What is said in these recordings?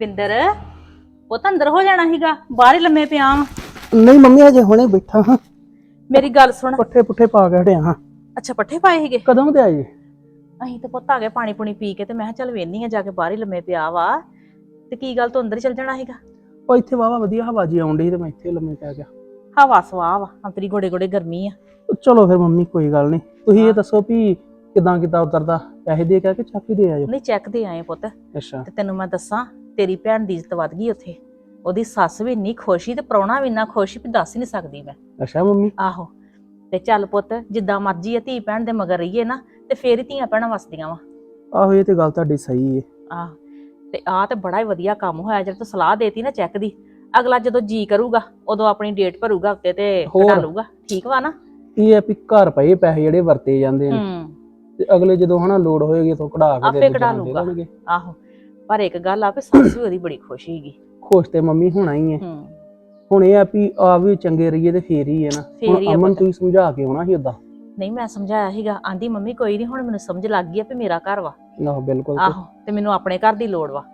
ਪਿੰਦਰ ਉਹ ਤਾਂ ਅੰਦਰ ਹੋ ਜਾਣਾ ਸੀਗਾ ਬਾਹਰ ਹੀ ਲੰਮੇ ਪਿਆ ਵਾਂ। ਨਹੀਂ ਮੰਮੀ ਹਜੇ ਹੁਣੇ ਬੈਠਾ ਹਾਂ। ਮੇਰੀ ਗੱਲ ਸੁਣ। ਪੱਠੇ ਪੁੱਠੇ ਪਾ ਕੇ ਹਟਿਆ ਹਾਂ। ਅੱਛਾ ਪੱਠੇ ਪਾਏ ਸੀਗੇ? ਕਦੋਂ ਤੇ ਆਏ? ਅਸੀਂ ਤਾਂ ਪੁੱਤ ਆ ਗਏ ਪਾਣੀ ਪੁਣੀ ਪੀ ਕੇ ਤੇ ਮੈਂ ਕਿਹਾ ਚੱਲ ਵੇਹਨੀ ਆ ਜਾ ਕੇ ਬਾਹਰ ਹੀ ਲੰਮੇ ਪਿਆ ਵਾ। ਤੇ ਕੀ ਗੱਲ ਤੂੰ ਅੰਦਰ ਹੀ ਚੱਲ ਜਾਣਾ ਸੀਗਾ? ਉਹ ਇੱਥੇ ਵਾਵਾ ਵਧੀਆ ਹਵਾ ਜੀ ਆਉਣ ਡਈ ਤੇ ਮੈਂ ਇੱਥੇ ਲੰਮੇ ਪੈ ਗਿਆ। ਹਵਾ ਸਵਾਹ ਵਾ ਅੰਤਰੀ ਗੋੜੇ ਗੋੜੇ ਗਰਮੀ ਆ। ਚਲੋ ਫਿਰ ਮੰਮੀ ਕੋਈ ਗੱਲ ਨਹੀਂ। ਤੁਸੀਂ ਇਹ ਦੱਸੋ ਵੀ ਕਿਦਾਂ ਕਿਦਾਂ ਉਤਰਦਾ ਪੈਸੇ ਦੇ ਕੇ ਕੇ ਚੱਕ ਦੇ ਆਜੋ ਨਹੀਂ ਚੈੱਕ ਦੇ ਆਏ ਪੁੱਤ। ਅੱਛਾ। ਤੇ ਤੈਨੂੰ ਮੈਂ ਦੱਸਾਂ ਤੇਰੀ ਭੈਣ ਦੀ ਇੱਜ਼ਤ ਵੱਧ ਗਈ ਉੱਥੇ। ਉਹਦੀ ਸੱਸ ਵੀ ਇੰਨੀ ਖੁਸ਼ੀ ਤੇ ਪ੍ਰਾਹੁਣਾ ਵੀ ਇੰਨਾ ਖੁਸ਼ ਵੀ ਦੱਸ ਹੀ ਨਹੀਂ ਸਕਦੀ ਮੈਂ। ਅੱਛਾ ਮੰਮੀ? ਆਹੋ। ਤੇ ਚੱਲ ਪੁੱਤ ਜਿੱਦਾਂ ਮਰਜ਼ੀ ਆ ਧੀ ਭੈਣ ਦੇ ਮਗਰ ਰਹੀਏ ਨਾ ਤੇ ਫੇਰ ਹੀ ਧੀਆਂ ਭੈਣਾਂ ਵਸਦੀਆਂ ਵਾ। ਆਹੋ ਇਹ ਤੇ ਗੱਲ ਤੁਹਾਡੀ ਸਹੀ ਹੈ ਆਹ ਤੇ ਆ ਤੇ ਬੜਾ ਹੀ ਵਧੀਆ ਕੰਮ ਹੋਇਆ ਜਦ ਤੂੰ ਸਲਾਹ ਦੇਤੀ ਨਾ ਚੈੱਕ ਦੀ। ਅਗਲਾ ਜਦੋਂ ਜੀ ਕਰੂਗਾ ਉਦੋਂ ਆਪਣੀ ਡੇਟ ਭਰੂਗਾ ਹਫ਼ਤੇ ਤੇ ਹੋਰ। ਕਢਾ ਲੂਗਾ ਠੀਕ ਵਾ ਨਾ? ਇਹ ਹੈ ਵੀ ਘਰ ਪਏ ਪੈਸੇ ਜਿਹੜੇ ਵਰਤੇ ਜਾਂਦੇ ਨੇ। ਹੂੰ। ਤੇ ਅਗਲੇ ਜਦੋਂ ਹਨਾ ਲੋੜ ਹੋਏਗੀ ਤਾਂ ਕਢਾ ਕੇ ਆਪੇ ਦੇ ਦੇਣਗੇ। ਲੂਗਾ। ਆਹੋ। ਪਰ ਇੱਕ ਗੱਲ ਆ ਵੀ ਸੱਸ ਵੀ ਉਹਦੀ ਬੜੀ ਖੁਸ਼ ਸੀਗੀ। ਖੁਸ਼ ਤੇ ਮੰਮੀ ਹੋਣਾ ਹੀ ਹੈ ਹੂੰ। ਹੁਣ ਇਹ ਆ ਵੀ ਆ ਵੀ ਚੰਗੇ ਰਹੀਏ ਤੇ ਫੇਰ ਹੀ ਹੈ ਨਾ। ਫੇਰ ਹੀ ਹੁਣ ਅਮਨ ਪੁੱਤ। ਤੁਸੀਂ ਸਮਝਾ ਕੇ ਆਉਣਾ ਸੀ ਉਦਾਂ ਨਹੀਂ ਮੈਂ ਸਮਝਾਇਆ ਸੀਗਾ। ਆਂਦੀ ਮੰਮੀ ਕੋਈ ਨਹੀਂ ਹੁਣ ਮੈਨੂੰ ਸਮਝ ਲੱਗ ਗਈ ਆ ਵੀ ਮੇਰਾ ਘਰ ਵਾ। ਆਹੋ ਬਿਲਕੁਲ ਤੇ- ਆਹੋ ਤੇ ਮੈਨੂੰ ਆਪਣੇ ਘਰ ਦੀ ਲੋੜ ਵਾ।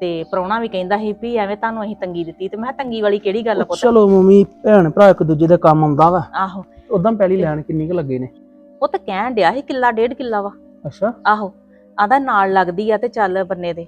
ਤੇ ਪ੍ਰਾਹੁਣਾ ਵੀ ਕਹਿੰਦਾ ਸੀ ਵੀ ਐਵੇਂ ਤੁਹਾਨੂੰ ਅਸੀਂ ਤੰਗੀ ਦਿੱਤੀ। ਤੇ ਮੈਂ ਕਿਹਾ ਤੰਗੀ ਵਾਲੀ ਕਿਹੜੀ ਗੱਲ ਆ ਪੁੱਤ? ਚਲੋ ਮੰਮੀ ਭੈਣ ਭਰਾ ਇੱਕ ਦੂਜੇ ਦੇ ਕੰਮ ਆਉਂਦਾ ਵਾ। ਆਹੋ। ਉਦਾਂ ਪਹਿਲੀ ਲੈਣ ਕਿੰਨੀ ਕੁ ਲੱਗੇ ਨੇ। ਉਹ ਤਾਂ ਕਹਿਣ ਡਿਆ ਸੀ ਕਿੱਲਾ ਡੇਢ ਕਿੱਲਾ ਵਾ। ਅੱਛਾ। ਆਹੋ ਆਂਦਾ ਨਾਲ ਲੱਗਦੀ ਆ ਤੇ ਚੱਲ ਬੰਨੇ ਦੇ।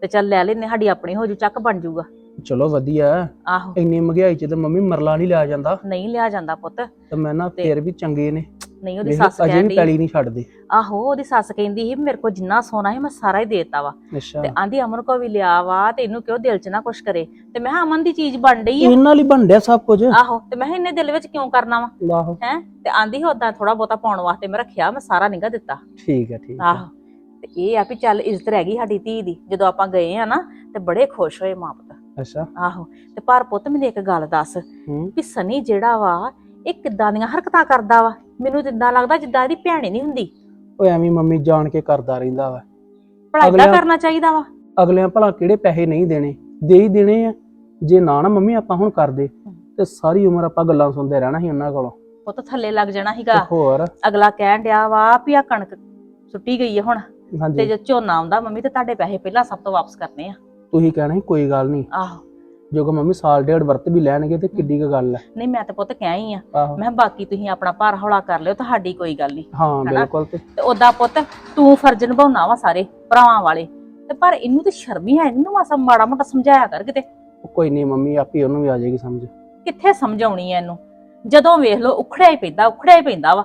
ਤੇ ਚੱਲ ਲੈ ਲੈਨੇ ਸਾਡੀ ਆਪਣੀ ਹੋ ਜੂ ਚੱਕ ਬਣ ਜੂਗਾ। ਚਲੋ ਵਧੀਆ। ਆਹੋ। ਇੰਨੀ ਮਹਿੰਗਾਈ ਚ ਤੇ ਮੰਮੀ ਮਰਲਾ ਨਹੀਂ ਲਿਆ ਜਾਂਦਾ। ਨਹੀਂ ਲਿਆ ਜਾਂਦਾ ਪੁੱਤ। ਤੇ ਮੈਂ ਨਾ ਤੇ- ਫੇਰ ਵੀ ਚੰਗੇ ਨੇ। ਨਹੀਂ ਉਹਦੀ ਵੇਖ, ਸੱਸ ਅਜੇ ਵੀ ਕਹਿੰਦੀ ਪੈਲੀ ਨਹੀਂ ਛੱਡਦੇ। ਆਹੋ ਉਹਦੀ ਸੱਸ ਕਹਿੰਦੀ ਸੀ ਮੇਰੇ ਕੋਲ ਜਿੰਨਾ ਸੋਨਾ ਸੀ ਮੈਂ ਸਾਰਾ ਹੀ ਦੇਤਾ ਵਾ। ਅੱਛਾ। ਤੇ ਆਂਦੀ ਅਮਨ ਕੋ ਵੀ ਲਿਆ ਵਾ ਤੇ ਇਹਨੂੰ ਕਿਉਂ ਦਿਲ 'ਚ ਨਾ ਕੁਛ ਕਰੇ। ਤੇ ਮੈਂ ਕਿਹਾ ਅਮਨ ਦੀ ਚੀਜ਼ ਬਣ ਰਹੀ ਆ। ਇਹਨਾਂ ਹੀ ਬਣਦਿਆ ਸਭ ਕੁਝ। ਆਹੋ ਤੇ ਮੈਂ ਕਿਹਾ ਇਹਨੇ ਦਿਲ ਵਿੱਚ ਕਿਉਂ ਕਰਨਾ ਵਾ? ਆਹੋ। ਹੈ? ਤੇ ਆਂਦੀ ਉਦਾਂ ਥੋੜਾ ਬਹੁਤਾ ਪਾਉਣ ਵਾਸਤੇ ਮੈਂ ਰੱਖਿਆ ਮੈਂ ਸਾਰਾ ਨਿਗਾ ਦਿੱਤਾ। ਠੀਕ ਹੈ ਠੀਕ ਹੈ। ਆਹੋ। ਤੇ ਇਹ ਆ ਵੀ ਚੱਲ ਇੱਜ਼ਤ ਰਹਿ ਗਈ ਸਾਡੀ ਧੀ ਦੀ। ਜਦੋਂ ਆਪਾਂ ਗਏ ਆ ਨਾ ਤੇ ਬੜੇ ਖੁਸ਼ ਹੋਏ ਮਾਂ ਪੁੱਤ। ਅੱਛਾ। ਆਹੋ ਤੇ ਪਰ ਪੁੱਤ ਮੈਨੂੰ ਇੱਕ ਗੱਲ ਦੱਸ ਹੂੰ। ਵੀ ਸਨੀ ਜਿਹੜਾ ਵਾ ਇਹ ਕਿੱਦਾਂ ਦੀਆਂ ਹਰਕਤਾਂ ਕਰਦਾ ਵਾ? ਮੈਨੂੰ ਇਦਾਂ ਲੱਗਦਾ ਜਿੱਦਾਂ ਇਹਦੀ ਭੈਣ ਹੀ ਨਹੀਂ ਹੁੰਦੀ। ਉਹ ਐਵੇਂ ਮੰਮੀ ਜਾਣ ਕੇ ਕਰਦਾ ਰਹਿੰਦਾ ਵਾ। ਭਲਾ ਏਦਾਂ ਅਗਲਿਆਂ- ਕਰਨਾ ਚਾਹੀਦਾ ਵਾ? ਅਗਲਿਆਂ ਭਲਾ ਕਿਹੜੇ ਪੈਸੇ ਨਹੀਂ ਦੇਣੇ? ਦੇ ਹੀ ਦੇਣੇ ਆ। ਜੇ ਨਾ ਨਾ ਮੰਮੀ ਆਪਾਂ ਹੁਣ ਕਰਦੇ ਤੇ ਸਾਰੀ ਉਮਰ ਆਪਾਂ ਗੱਲਾਂ ਸੁਣਦੇ ਰਹਿਣਾ ਸੀ ਉਹਨਾਂ ਕੋਲੋਂ। ਪੁੱਤ ਥੱਲੇ ਲੱਗ ਜਾਣਾ ਤੇ ਸੀਗਾ ਹੋਰ? ਅਗਲਾ ਕਹਿਣ ਡਿਆ ਵਾ ਵੀ ਆ ਕਣਕ ਸੁੱਟੀ ਗਈ ਹੈ ਹੁਣ। ਤੇ ਹਾਂਜੀ ਜੇ ਝੋਨਾ ਆਉਂਦਾ ਮੰਮੀ ਤੇ ਤੁਹਾਡੇ ਪੈਸੇ ਪਹਿਲਾਂ ਸਭ ਤੋਂ ਵਾਪਸ ਕਰਨੇ ਆ। ਤੁਸੀਂ ਕਹਿਣਾ ਸੀ ਕੋਈ ਗੱਲ ਨਹੀਂ। ਆਹੋ। ਜੋ ਕਿ ਮੰਮੀ ਸਾਲ ਡੇਢ ਵਰਤ ਵੀ ਲੈਣਗੇ ਤੇ ਕਿੱਡੀ ਕੁ ਗੱਲ ਹੈ ਨਹੀਂ ਮੈਂ ਤੇ ਪੁੱਤ ਕਹਿ ਹੀ ਆ। ਆਹੋ। ਮੈਂ ਕਿਹਾ ਬਾਕੀ ਤੁਸੀਂ ਆਪਣਾ ਭਾਰ ਹੌਲਾ ਕਰ ਲਿਓ ਤੁਹਾਡੀ ਕੋਈ ਗੱਲ ਨਹੀਂ। ਹਾਂ ਹਨਾ? ਬਿਲਕੁਲ ਤੇ ਤੇ ਉਹਦਾ ਪੁੱਤ ਤੂੰ ਫਰਜ਼ ਨਿਭਾਉਣਾ ਵਾ ਸਾਰੇ ਭਰਾਵਾਂ ਵਾਲੇ। ਤੇ ਪਰ ਇਹਨੂੰ ਤੇ ਸ਼ਰਮ ਹੀ ਹੈ ਇਹਨੂੰ ਮਾਸਾ ਮਾੜਾ ਮੋਟਾ ਸਮਝਾਇਆ ਕਰ ਕਿਤੇ। ਕੋਈ ਨਹੀਂ ਮੰਮੀ ਆਪੇ ਉਹਨੂੰ ਵੀ ਆ ਜਾਏਗੀ ਸਮਝ। ਕਿੱਥੇ ਸਮਝਾਉਣੀ ਐ ਇਹਨੂੰ? ਜਦੋਂ ਵੇਖ ਲਓ ਉਖੜਿਆ ਹੀ ਪੈਂਦਾ ਉਖੜਿਆ ਹੀ ਪੈਂਦਾ ਵਾ।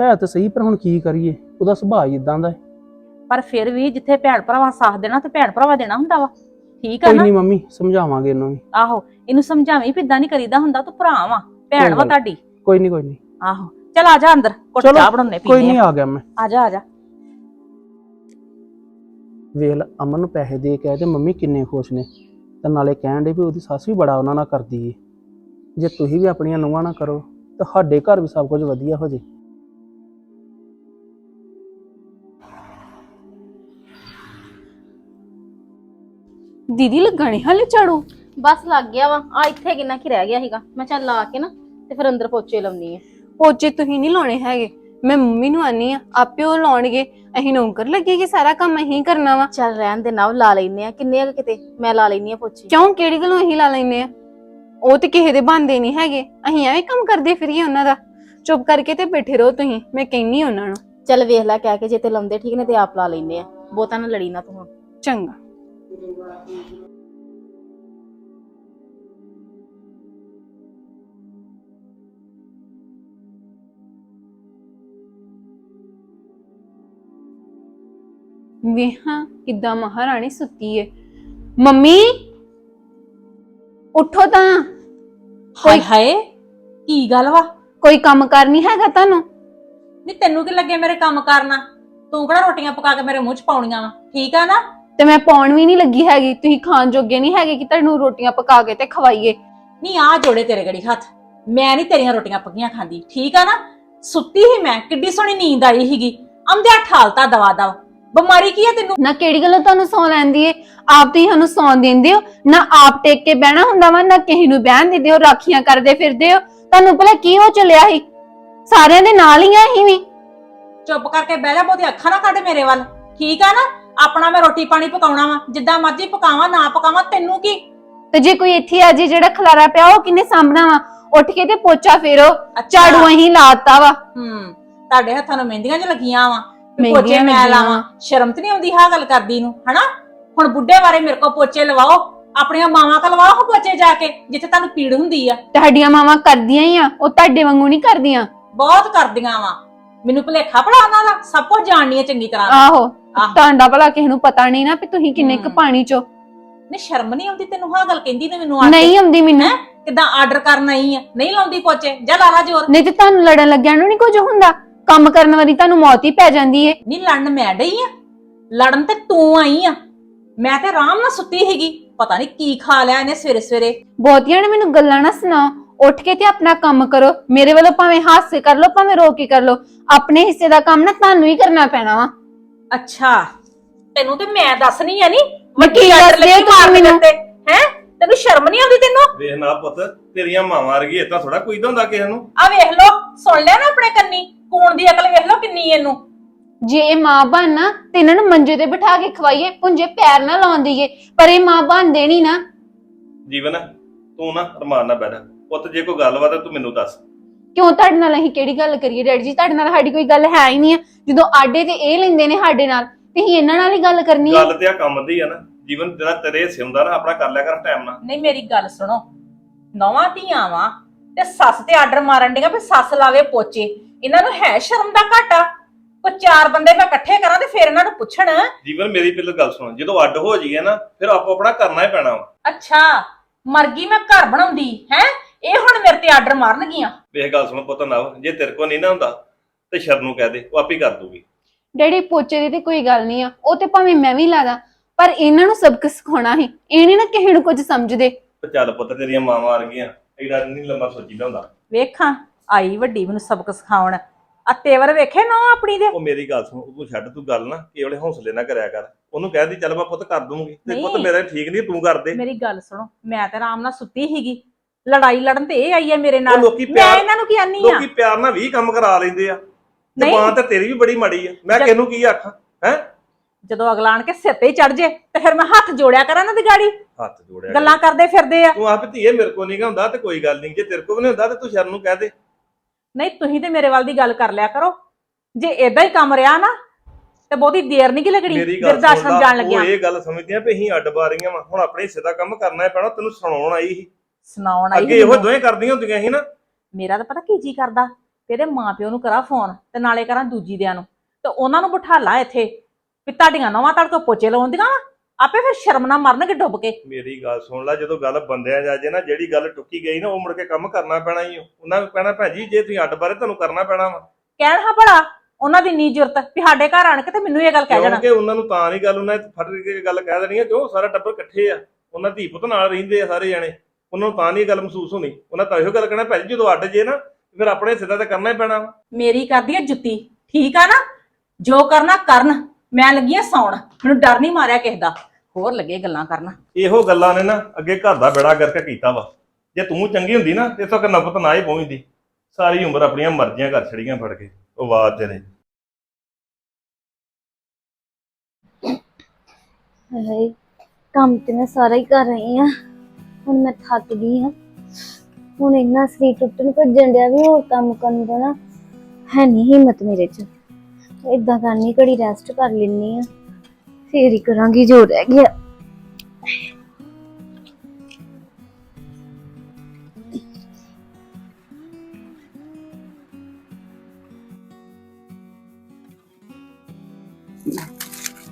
ਹੈ ਤਾਂ ਸਹੀ ਪਰ ਹੁਣ ਕੀ ਕਰੀਏ? ਉਹਦਾ ਸੁਭਾਅ ਹੀ ਇਦਾਂ ਦਾ ਹੈ। ਪਰ ਫਿਰ ਵੀ ਜਿੱਥੇ ਭੈਣ ਭਰਾਵਾਂ ਸਾਥ ਦੇਣਾ ਤੇ ਭੈਣ ਭਰਾਵਾਂ ਦੇਣਾ ਹੁੰਦਾ ਵਾ। ਠੀਕ ਆ ਕੋਈ ਨਾ? ਨਹੀਂ ਮੰਮੀ ਸਮਝਾਵਾਂਗੇ ਇਹਨੂੰ ਵੀ। ਆਹੋ ਇਹਨੂੰ ਸਮਝਾਵੀਂ ਵੀ ਇਦਾਂ ਨਹੀਂ ਕਰੀਦਾ ਹੁੰਦਾ ਤੂੰ ਭਰਾ ਵਾ ਭੈਣ ਕੋਈ ਵਾ ਤੁਹਾਡੀ। ਕੋਈ ਨਹੀਂ ਕੋਈ ਨਹੀਂ ਆਹੋ ਚਲ ਆ ਜਾ ਅੰਦਰ ਕੁੱਟ ਚਾਹ ਬਣਾਉਣੇ ਕੋਈ ਪੀਣੇ ਨਹੀਂ ਆ। ਆ ਗਿਆ ਮੈਂ। ਆ ਜਾ ਆ ਜਾ। ਵੇਖ ਲੈ, ਅਮਨ ਨੂੰ ਪੈਸੇ ਦੇ ਕੇ ਆਏ ਤੇ ਮੰਮੀ ਕਿੰਨੇ ਖੁਸ਼ ਨੇ। ਤੇ ਨਾਲੇ ਕਹਿਣ ਦੇ ਵੀ ਉਹਦੀ ਸੱਸ ਵੀ ਬੜਾ ਉਹਨਾਂ ਨਾਲ ਕਰਦੀ ਏ। ਜੇ ਤੁਸੀਂ ਵੀ ਆਪਣੀਆਂ ਨੂੰਹਾਂ ਨਾਲ ਕਰੋ ਤਾਂ ਸਾਡੇ ਘਰ ਵੀ ਸਭ ਕੁਝ ਵਧੀਆ ਹੋ ਜੇ। ਦੀਦੀ ਲੱਗਣੀ ਹਾਲੇ ਝਾੜੂ? ਬਸ ਲੱਗ ਗਿਆ ਵਾ। ਆ ਇੱਥੇ ਕਿੰਨਾ ਕੀ ਰਹਿ ਗਿਆ ਸੀਗਾ। ਮੈਂ ਚੱਲ ਲਾ ਕੇ ਨਾ ਤੇ ਫਿਰ ਅੰਦਰ ਪੋਚੇ ਲਾਉਣੀ ਆ। ਪੋਚੇ ਤੁਸੀਂ ਨਹੀਂ ਲਾਉਣੇ ਹੈਗੇ। ਮੈਂ ਮੰਮੀ ਨੂੰ ਆਨੀ ਆ ਆਪੇ ਉਹ ਲਾਉਣਗੇ। ਅਹੀਂ ਨੌਕਰ ਲੱਗੇਗੀ ਸਾਰਾ ਕੰਮ ਅਹੀਂ ਕਰਨਾ ਵਾ। ਚੱਲ ਰਹਿਣ ਦੇ ਨਾ ਲਾ ਲੈਨੇ ਆ। ਕਿੰਨੇ ਆ ਕਿਤੇ? ਮੈਂ ਲਾ ਲੈਨੀ ਆ ਪੋਚੇ। ਕਿਉਂ? ਕਿਹੜੀ ਗੱਲੋਂ ਅਹੀਂ ਲਾ ਲੈਨੇ ਆ? ਉਹ ਤੇ ਕਿਸੇ ਦੇ ਬੰਦੇ ਨਹੀਂ ਹੈਗੇ। ਅਹੀਂ ਐਵੇਂ ਕੰਮ ਕਰਦੇ ਫਿਰੀਏ ਉਹਨਾਂ ਦਾ। ਚੁੱਪ ਕਰਕੇ ਤੇ ਬੈਠੇ ਰਹੋ ਤੁਸੀਂ। ਮੈਂ ਕਹਿੰਨੀ ਉਹਨਾਂ ਨੂੰ। ਚੱਲ ਵੇਖ ਲੈ ਕਹਿ ਕੇ ਜੇ ਤੇ ਲਾਉਂਦੇ ਠੀਕ ਨੇ ਤੇ ਆਪ ਲਾ ਲੈਨੇ ਆ। ਬਹੁਤਾ ਨਾ ਲੜੀ ਨਾ ਤੂੰ ਹੁਣ। ਚੰਗਾ। ਵੇਹਾਂ ਕਿੱਦਾਂ ਮਹਾਰਾਣੀ ਸੁੱਤੀ ਏ। ਮੰਮੀ ਉੱਠੋ ਤਾਂ। ਹਾਏ ਹਾਏ ਕੀ ਗੱਲ ਵਾ? ਕੋਈ ਕੰਮ ਕਰ ਨਹੀਂ ਹੈਗਾ ਤੁਹਾਨੂੰ? ਨਹੀਂ ਤੈਨੂੰ ਕੀ ਲੱਗੇ ਮੇਰੇ ਕੰਮ ਕਰਨਾ? ਤੂੰ ਕਿਹੜਾ ਰੋਟੀਆਂ ਪਕਾ ਕੇ ਮੇਰੇ ਮੂੰਹ 'ਚ ਪਾਉਣੀਆਂ ਵਾ? ਠੀਕ ਆ ਨਾ? ਤੇ ਮੈਂ ਪਾਉਣ ਵੀ ਨਹੀਂ ਲੱਗੀ ਹੈਗੀ ਤੁਸੀਂ ਖਾਣ ਜੋਗੇ ਨਹੀਂ ਹੈਗੇ ਕਿ ਤੁਹਾਨੂੰ ਰੋਟੀਆਂ ਪਕਾ ਕੇ ਤੇ ਖਵਾਈਏ? ਨਹੀਂ ਆ ਜੋੜੇ ਤੇਰੇ ਗੜੀ ਹੱਥ। ਮੈਂ ਨਹੀਂ ਤੇਰੀਆਂ ਰੋਟੀਆਂ ਪੱਕੀਆਂ ਖਾਂਦੀ ਠੀਕ ਆ ਨਾ? ਸੁੱਤੀ ਹੀ ਮੈਂ ਕਿੱਡੀ ਸੋਹਣੀ ਨੀਂਦ ਆਈ ਸੀਗੀ। ਆਂਦਿਆ ਠਾਲਤਾ ਦਵਾ ਦਵ। ਬਿਮਾਰੀ ਕੀ ਆ ਤੈਨੂੰ? ਨਾ ਕਿਹੜੀ ਗੱਲੋਂ ਤੁਹਾਨੂੰ ਸੌਂ ਲੈਂਦੀ ਏ? ਆਪ ਤੁਸੀਂ ਸਾਨੂੰ ਸੌਂ ਦਿੰਦੇ ਹੋ ਨਾ ਆਪ ਟੇਕ ਕੇ ਬਹਿਣਾ ਹੁੰਦਾ ਵਾ ਨਾ ਕਿਸੇ ਨੂੰ ਬਹਿਣ ਦਿੰਦੇ ਹੋ ਰਾਖੀਆਂ ਕਰਦੇ ਫਿਰਦੇ ਹੋ। ਤੁਹਾਨੂੰ ਭਲਾ ਕੀ ਹੋ ਚੱਲਿਆ ਸੀ? ਸਾਰਿਆਂ ਦੇ ਨਾਲ ਹੀ ਆ ਅਸੀਂ ਵੀ। ਚੁੱਪ ਕਰਕੇ ਬਹਿ ਜਾ ਬਹੁਤੀ ਅੱਖਾਂ ਨਾ ਕੱਢ ਮੇਰੇ ਵੱਲ। ਠੀਕ ਆ ਨਾ? ਆਪਣਾ ਮੈਂ ਰੋਟੀ ਪਾਣੀ ਪਕਾਉਣਾ ਵਾ ਜਿੱਦਾਂ ਮਰਜ਼ੀ ਪਕਾਵਾਂ ਨਾ ਪਕਾਵਾਂ ਤੈਨੂੰ ਕੀ? ਤੇ ਜੇ ਕੋਈ ਇੱਥੇ ਆ ਜੇ ਜਿਹੜਾ ਖਲਾਰਾ ਪਿਆ ਉਹ ਕਿੰਨੇ ਸਾਂਭਣਾ ਵਾ? ਉੱਠ ਕੇ ਤੇ ਪੋਚਾ ਫੇਰੋ ਝਾੜੂ ਅਹੀਂ ਲਾਤਾ ਵਾ। ਹੂੰ ਤੁਹਾਡੇ ਹੱਥਾਂ ਨੂੰ ਮਹਿੰਦੀਆਂ ਚ ਲੱਗੀਆਂ ਵਾ ਪੋਚੇ ਮੈਂ ਲਾਵਾਂ। ਸ਼ਰਮ ਤੇ ਨਹੀਂ ਆਉਂਦੀ ਹਾਂ ਗੱਲ ਕਰਦੀ ਨੂੰ ਹਨਾ? ਹੁਣ ਬੁੱਢੇ ਬਾਰੇ ਮੇਰੇ ਕੋ ਪੋਚੇ ਲਵਾਓ ਆਪਣੀਆਂ ਮਾਵਾਂ ਕੋਲ ਲਵਾਓ ਪੋਚੇ ਜਾ ਕੇ ਜਿੱਥੇ ਤੁਹਾਨੂੰ ਪੀੜ ਹੁੰਦੀ ਆ। ਤੁਹਾਡੀਆਂ ਮਾਵਾਂ ਕਰਦੀਆਂ ਹੀ ਆ ਉਹ ਤੁਹਾਡੇ ਵਾਂਗੂ ਨਹੀਂ ਕਰਦੀਆਂ। ਬਹੁਤ ਕਰਦੀਆਂ ਵਾ। ਮੈਨੂੰ ਭੁਲੇਖਾ ਭਲਾ ਉਹਨਾਂ ਦਾ ਸਭ ਕੁਝ ਜਾਣਨੀ ਆ ਚੰਗੀ ਤਰ੍ਹਾਂ। ਆਹੋ। ਆਹੋ। ਤੁਹਾਡਾ ਭਲਾ ਕਿਸੇ ਨੂੰ ਪਤਾ ਨਹੀਂ ਨਾ ਵੀ ਤੁਸੀਂ ਕਿੰਨੇ ਕੁ ਹਮ। ਪਾਣੀ ਚੋ। ਨਹੀਂ ਸ਼ਰਮ ਨਹੀਂ ਆਉਂਦੀ ਤੈਨੂੰ? ਹਾਂ ਗੱਲ ਕਹਿੰਦੀ ਤੇ ਮੈਨੂੰ ਆ ਨਹੀਂ ਆਉਂਦੀ ਮੈਨੂੰ। ਕਿਦਾਂ ਆਰਡਰ ਕਰਨ ਆਈ ਆ? ਨਹੀਂ ਲਾਉਂਦੀ ਪੋਚੇ? ਜਾ ਲਾ ਲਾ ਜੋਰ। ਨਹੀਂ ਤੇ ਤੁਹਾਨੂੰ ਲੜਨ ਲੱਗਿਆ ਨੂੰ ਨਹੀਂ ਕੁਝ ਹੁੰਦਾ? ਕੰਮ ਕਰਨ ਵਾਲੀ ਤੁਹਾਨੂੰ ਮੌਤ ਹੀ ਪੈ ਜਾਂਦੀ ਏ। ਨਹੀਂ ਲੜਨ ਮੈਂ ਡਈ ਆ। ਲੜਨ ਤੇ ਤੂੰ ਆਈ ਆ। ਮੈਂ ਤੇ ਆਰਾਮ ਨਾਲ ਸੁੱਤੀ ਸੀਗੀ। ਪਤਾ ਨਹੀਂ ਕੀ ਖਾ ਲਿਆ ਇਹਨੇ ਸਵੇਰੇ ਸਵੇਰੇ। ਬਹੁਤੀਆਂ ਨੇ ਮੈਨੂੰ ਗੱਲਾਂ ਨਾ ਸੁਣਾਓ ਉੱਠ ਕੇ ਤੇ ਆਪਣਾ ਕੰਮ ਕਰੋ। ਮੇਰੇ ਵੱਲੋਂ ਭਾਵੇਂ ਹਾਸੇ ਕਰ ਲਓ ਭਾਵੇਂ ਰੋ ਕੇ ਕਰ ਲਓ। ਆਪਣੇ ਹਿੱਸੇ ਦਾ ਕੰਮ ਨਾ ਤੁਹਾਨੂੰ ਹੀ ਕਰਨਾ ਪੈਣਾ ਵਾ। ਅੱਛਾ। ਤੈਨੂੰ ਤੇ ਮੈਂ ਦੱਸਣੀ ਆ ਨੀ। ਮੈਂ ਕੀ ਦੱਸਦੀ ਆ ਤੁਸੀਂ ਮੈਨੂੰ? ਹੈ? ਤੈਨੂੰ ਸ਼ਰਮ ਨਹੀਂ ਆਉਂਦੀ ਤੈਨੂੰ? ਵੇਖ ਨਾ ਪੁੱਤ ਤੇਰੀਆਂ ਮਾਵਾਂ ਵਰਗੀ ਏਦਾਂ ਥੋੜਾ ਕੋਈ ਹੁੰਦਾ ਕਿਸੇ ਨੂੰ। ਆ ਵੇਖ ਲੋ ਸੁਣ ਲਿਆ ਨਾ ਆਪਣੇ ਕੰਨੀ। ਕੂਣ ਦੀ ਅਕਲ ਵੇਖ ਲੋ ਕਿੰਨੀ ਇਹਨੂੰ। ਜੇ ਇਹ ਮਾਂ ਬਣਨਾ ਤੇ ਇਹਨਾਂ ਨੂੰ ਮੰਜੇ ਤੇ ਬਿਠਾ ਕੇ ਖਵਾਈਏ ਪੁੰਜੇ ਪੈਰ ਨਾ ਲਾਉਣ ਦਈਏ। ਪਰ ਇਹ ਮਾਂ ਬਣ ਦੇਣੀ ਨਾ। ਜੀਵਨ ਤੂੰ ਨਾ ਰਮਾਨ ਨਾ ਬੈਠ ਪੁੱਤ ਜੇ ਕੋਈ ਗੱਲ ਵਾ ਤਾਂ ਤੂੰ ਮੈਨੂੰ ਦੱਸ। ਕਿਉਂ ਤੁਹਾਡੇ ਨਾਲ ਅਸੀਂ ਕਿਹੜੀ ਗੱਲ ਕਰੀਏ ਡੈਡੀ ਜੀ? ਤੁਹਾਡੇ ਨਾਲ ਸਾਡੀ ਕੋਈ ਗੱਲ ਹੈ ਹੀ ਨਹੀਂ ਆ। ਜਦੋਂ ਆਡੇ ਤੇ ਇਹ ਲੈਂਦੇ ਨੇ ਸਾਡੇ ਨਾਲ ਤੇ ਅਸੀਂ ਇਹਨਾਂ ਨਾਲ ਹੀ ਗੱਲ ਕਰਨੀ ਆ। ਗੱਲ ਤੇ ਆ ਕੰਮ ਦੀ ਆ ਨਾ। ਜੀਵਨ ਜਿਹੜਾ ਤੇਰੇ ਹਿੱਸੇ ਹੁੰਦਾ ਨਾ ਆਪਣਾ ਕਰ ਲਿਆ ਕਰ ਟਾਈਮ ਨਾਲ। ਨਹੀਂ ਮੇਰੀ ਗੱਲ ਸੁਣੋ। ਨਵਾਂ ਧੀਆਂ ਵਾ ਤੇ ਸੱਸ ਤੇ ਆਰਡਰ ਮਾਰਨ ਡੀਆਂ ਵੀ ਸੱਸ ਲਾਵੇ ਪੋਚੇ। ਇਹਨਾਂ ਨੂੰ ਹੈ ਸ਼ਰਮ ਦਾ ਘਾਟਾ। ਕੋ ਚਾਰ ਬੰਦੇ ਮੈਂ ਇਕੱਠੇ ਕਰਾਂ ਤੇ ਫਿਰ ਇਹਨਾਂ ਨੂੰ ਪੁੱਛਣ। ਜੀਵਨ ਮੇਰੀ ਪਹਿਲਾਂ ਗੱਲ ਸੁਣ। ਜਦੋਂ ਅੱਡ ਹੋ ਜਾਈਏ ਨਾ ਫਿਰ ਆਪੋ ਆਪਣਾ ਕਰਨਾ ਹੀ ਪੈਣਾ ਵਾ। ਅੱਛਾ ਮਰ ਗਈ ਮੈਂ ਘਰ ਬਣਾਉਂਦੀ ਹੈ? ਇਹ ਹੁਣ ਮੇਰੇ ਤੇ ਆਰਡਰ ਮਾਰਨਗੀਆਂ। ਵੇਖ ਗੱਲ ਸੁਣ ਪੁੱਤ ਨਾ ਜੇ ਤੇਰੇ ਕੋਲ ਨਹੀਂ ਨਾ ਹੁੰਦਾ ਤੇ ਸ਼ਰ ਨੂੰ ਕਹਿ ਦੇ ਉਹ ਆਪੇ ਕਰ ਦੂਗੀ। ਡੈਡੀ ਪੋਚੇ ਦੀ ਤੇ ਕੋਈ ਗੱਲ ਨਹੀਂ ਆ ਉਹ ਤੇ ਭਾਵੇਂ ਮੈਂ ਵੀ ਲਾਦਾ ਪਰ ਇਹਨਾਂ ਨੂੰ ਸਬਕ ਸਿਖਾਉਣਾ ਸੀ ਇਹ ਨੀ ਨਾ ਕਿਸੇ ਨੂੰ ਕੁਝ ਸਮਝਦੇ। ਤੇ ਚੱਲ ਪੁੱਤ ਤੇਰੀਆਂ ਮਾਵਾਂ ਆ ਗਈਆਂ ਐਡਾ ਨਹੀਂ ਲੰਮਾ ਸੋਚੀਦਾ ਹੁੰਦਾ। ਵੇਖਾਂ ਆਈ ਵੱਡੀ ਮੈਨੂੰ ਸਬਕ ਸਿਖਾਉਣ। ਆ ਤੇਵਰ ਵੇਖੇ ਨਾ ਆਪਣੀ ਦੇ? ਉਹ ਮੇਰੀ ਗੱਲ ਸੁਣ ਤੂੰ ਛੱਡ ਤੂੰ ਗੱਲ ਨਾ ਕੇਵਲੇ ਹੌਸਲੇ ਨਾ ਕਰਿਆ ਕਰ। ਉਹਨੂੰ ਕਹਿ ਦੀ ਚੱਲ ਮੈਂ ਪੁੱਤ ਕਰ ਦੂੰਗੀ। ਤੇ ਪੁੱਤ ਨਹੀਂ। ਮੇਰਾ ਠੀਕ ਨਹੀਂ ਤੂੰ ਕਰ ਦੇ। ਮੇਰੀ ਗੱਲ ਸੁਣੋ ਮੈਂ ਤੇ ਆਰਾਮ ਨਾਲ ਸੁੱਤੀ ਸੀਗੀ। ਲੜਾਈ ਲੜਨ ਤੇ ਇਹ ਆਈ ਹੈ ਮੇਰੇ ਉਹ ਨਾਲ ਲੋਕੀ ਮੈਂ ਪਿਆਰ ਇਹਨਾਂ ਨੂੰ ਕੀ ਆਨੀ ਆ? ਲੋਕੀ ਪਿਆਰ ਨਾਲ ਵੀ ਕੰਮ ਕਰਾ ਲੈਂਦੇ ਆ। ਨਹੀਂ। ਜ਼ਬਾਨ ਤੇ ਤੇਰੀ ਵੀ ਬੜੀ ਮਾੜੀ ਆ। ਮੈਂ ਜਦ- ਕਿਹਨੂੰ ਕੀ ਆਖਾਂ ਹੈ? ਜਦੋਂ ਅਗਲਾ ਆਣ ਕੇ ਸਿਰ ਤੇ ਹੀ ਚੜ ਜੇ ਤੇ ਫਿਰ ਮੈਂ ਹੱਥ ਜੋੜਿਆ ਕਰਾਂ ਨਾ ਦੀ ਗਾੜੀ। ਹੱਥ ਜੋੜਿਆ ਗੱਲਾਂ ਕਰਦੇ ਫਿਰਦੇ ਆ। ਤੂੰ ਆਪ ਧੀਏ ਮੇਰੇ ਕੋ ਨਹੀਂ ਹੁੰਦਾ ਤੇ ਕੋਈ ਗੱਲ ਨਹੀਂ ਜੇ ਤੇਰੇ ਕੋ ਵੀ ਨਹੀਂ ਹੁੰਦਾ ਤੇ ਤੂੰ ਸ਼ਰਨ ਨੂੰ ਕਹਿ ਦੇ। ਨਹੀਂ ਤੁਸੀਂ ਤੇ ਮੇਰੇ ਵੱਲ ਦੀ ਗੱਲ ਕਰ ਲਿਆ ਕਰੋ। ਜੇ ਇਦਾਂ ਹੀ ਕੰਮ ਰਿਹਾ ਨਾ ਤੇ ਬਹੁਤੀ ਦੇਰ ਨਹੀਂ ਕਿ ਲੱਗਣੀ? ਮੇਰੀ ਗੱਲ ਸੁਣ ਲਾ, ਲੱਗਿਆ। ਉਹ ਇਹ ਗੱਲ ਸਮਝਦੀਆਂ ਵੀ ਅਸੀਂ ਅੱਡ ਬਾਰੀਆਂ ਵਾ। ਹੁਣ ਆਪਣੇ ਹਿੱਸੇ ਦਾ ਕੰਮ ਕਰਨਾ ਹੀ ਪੈਣਾ ਤੈਨੂੰ ਸੁਣਾਉਣ ਆਈ ਸੀ। ਸੁਣਾਉਣ ਆਈ ਅੱਗੇ ਇਹੋ ਮੈਨੂੰ। ਦੋਵੇਂ ਕਰਦੀਆਂ ਹੁੰਦੀਆਂ ਸੀ ਨਾ। ਮੇਰਾ ਤਾਂ ਪਤਾ ਕੀ ਜੀ ਕਰਦਾ? ਤੇਰੇ ਮਾਪਿਓ ਨੂੰ ਕਰਾਂ ਫੋਨ ਤੇ ਨਾਲੇ ਕਰਾਂ ਦੂਜੀ ਦਿਆਂ ਨੂੰ। ਤੇ ਉਹਨਾਂ ਨੂੰ ਬਿਠਾ ਲਾ ਇੱਥੇ ਵੀ ਤੁਹਾਡੀਆਂ ਨਵਾਂ ਤੜ ਕੋ ਪੋਚੇ ਲਾਉਂਦੀਆਂ ਵਾ। ਆਪੇ ਫਿਰ ਸ਼ਰਮ ਨਾ ਮਰਨਗੇ ਡੁੱਬ ਕੇ। ਮੇਰੀ ਗੱਲ ਸੁਣ ਲੈ ਜਦੋਂ ਗੱਲ ਬੰਦਿਆਂ ਜਾ ਜੇ ਨਾ ਜਿਹੜੀ ਗੱਲ ਟੁੱਕੀ ਗਈ ਨਾ ਉਹ ਮੁੜ ਕੇ ਕੰਮ ਕਰਨਾ ਪੈਣਾ ਹੀ ਉਹਨਾਂ ਨੂੰ ਕਹਿਣਾ ਭਾਜੀ ਜੇ ਤੁਸੀਂ ਅੱਡ ਬਾਰੇ ਤੁਹਾਨੂੰ ਕਰਨਾ ਪੈਣਾ ਵਾ। ਕਹਿਣ ਹਾਂ ਭਲਾ ਉਹਨਾਂ ਦੀ ਨੀ ਜ਼ਰੂਰਤ। ਵੀ ਸਾਡੇ ਘਰ ਆਣ ਕੇ ਤੇ ਮੈਨੂੰ ਇਹ ਗੱਲ ਕਹਿ ਜਾਣਾ। ਕਿਉਂਕਿ ਉਹਨਾਂ ਨੂੰ ਤਾਂ ਨਹੀਂ ਗੱਲ ਉਹਨਾਂ ਨੇ ਫੜ ਕੇ ਗੱਲ ਕਹਿ ਦੇਣੀ ਆ ਕਿਉਂ? ਸਾਰਾ ਟੱਬਰ ਇਕੱਠੇ ਆ। ਉਹਨਾਂ ਧੀ ਪੁੱਤ ਨਾਲ ਰਹਿੰਦੇ ਆ ਸਾਰੇ ਜਣੇ। ਉਹਨਾਂ ਨੂੰ ਤਾਂ ਨਹੀਂ ਗੱਲ ਮਹਿਸੂਸ ਹੋਣੀ। ਉਹਨਾਂ ਤਾਂ ਇਹੋ ਗੱਲ ਕਹਿਣਾ ਭਾਜੀ ਜਦੋਂ ਅੱਡ ਜੇ ਨਾ ਫਿਰ ਆਪਣੇ ਸਿੱਧਾ ਤਾਂ ਕਰਨਾ ਹੀ ਪੈਣਾ ਵਾ। ਮੇਰੀ ਕਰਦੀ ਹੈ ਜੁੱਤੀ। ਠੀਕ ਆ ਨਾ? ਜੋ ਕਰਨਾ ਕਰਨ। ਮੈਂ ਲੱਗੀ ਆ ਸੌਣ। ਮੈਨੂੰ ਡਰ ਨਹੀਂ ਮਾਰਿਆ ਕਿਸੇ ਦਾ। ਹੋਰ ਲੱਗੇ ਗੱਲਾਂ ਕਰਨ। ਇਹੋ ਗੱਲਾਂ ਨੇ ਨਾ ਅੱਗੇ ਘਰ ਦਾ ਬੇੜਾ ਕਰਕੇ ਕੀਤਾ ਵਾ। ਜੇ ਤੂੰ ਚੰਗੀ ਹੁੰਦੀ ਨਾ ਤੇ ਤੱਕ ਨਫਤ ਨਾ ਹੀ ਪਹੁੰਚਦੀ। ਸਾਰੀ ਉਮਰ ਆਪਣੀਆਂ ਮਰਜ਼ੀਆਂ ਕਰ ਛੜੀਆਂ ਫੜ ਕੇ ਉਹ ਬਾਤ ਤੇਰੇ ਹਾਏ ਕੰਮ ਤੇ ਮੈਂ ਸਾਰਾ ਹੀ ਕਰ ਰਹੀ ਆ। ਹੁਣ ਮੈਂ ਥੱਕ ਗਈ ਆ ਹੁਣ ਇੰਨਾ ਸਰੀਰ ਟੁੱਟਣ ਭੱਜਣ ਡਿਆ ਵੀ ਹੋਰ ਕੰਮ ਕਰਨ ਦਾ ਨਾ, ਹੈ ਨਹੀਂ ਹਿੰਮਤ ਮੇਰੇ ਚ। ਇਦਾਂ ਕਰਨੀ, ਘੜੀ ਰੈਸਟ ਕਰ ਲੈਣੀ ਆ ਫੇਰ ਹੀ ਕਰਾਂਗੀ, ਜੋ ਰਹਿ ਗਿਆ।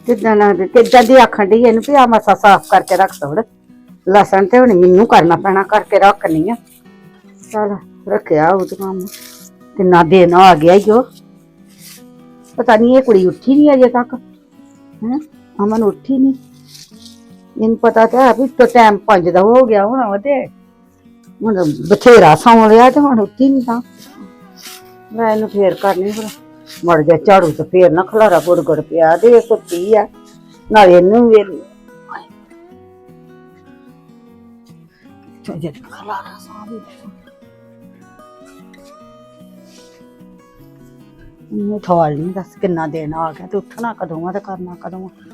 ਕਿੱਦਾਂ ਲੱਗਦਾ? ਕਿੱਦਾਂ ਦੀ ਆਖਣ ਡਈ ਇਹਨੂੰ ਵੀ ਆ ਮਸਾ ਸਾਫ਼ ਕਰਕੇ ਰੱਖ ਸਵੜ। ਲਸਣ ਤੇ ਹੁਣ ਮੈਨੂੰ ਕਰਨਾ ਪੈਣਾ, ਕਰਕੇ ਰੱਖਣੀ ਆ। ਚਲ, ਰੱਖਿਆ ਉਹ ਤੇ ਕੰਮ। ਕਿੰਨਾ ਦਿਨ ਆ ਗਿਆ ਈ ਉਹ ਪਤਾ ਨਹੀਂ ਇਹ ਕੁੜੀ ਉੱਠੀ ਨਹੀਂ ਅਜੇ ਤੱਕ। ਹੈ? ਅਮਨ ਉੱਠੀ ਨਹੀਂ ਇਹਨੂੰ ਪਤਾ ਤਾਂ ਹੈ ਵੀ ਤੋਂ ਟਾਈਮ 5 ਦਾ ਹੋ ਗਿਆ ਹੁਣ ਉਹਦੇ ਹੁਣ ਬਥੇਰਾ ਸੌਂ ਲਿਆ ਤੇ ਹੁਣ ਉੱਠੀ ਨਹੀਂ ਤਾਂ। ਮੈਂ ਇਹਨੂੰ ਫੇਰ ਕਰਨੀ ਫਿਰ ਮੜ ਜਾ ਝਾੜੂ ਤੇ ਫੇਰ ਨਾ ਖਲਾਰਾ ਗੁੜ ਗੁੜ ਪਿਆ ਤੇ ਇਹ ਸੁੱਤੀ ਆ। ਨਾਲ ਇਹਨੂੰ ਵੀ ਚੱਲ ਖਲਾਰਾ ਸਾਰੀ ਇਹ ਥਵਾਲ ਨਹੀਂ ਦੱਸ ਕਿੰਨਾ ਦਿਨ ਆ ਗਿਆ ਤੇ ਉੱਠਣਾ ਕਦੋਂ ਆ ਤੇ ਕਰਨਾ ਕਦੋਂ ਆ।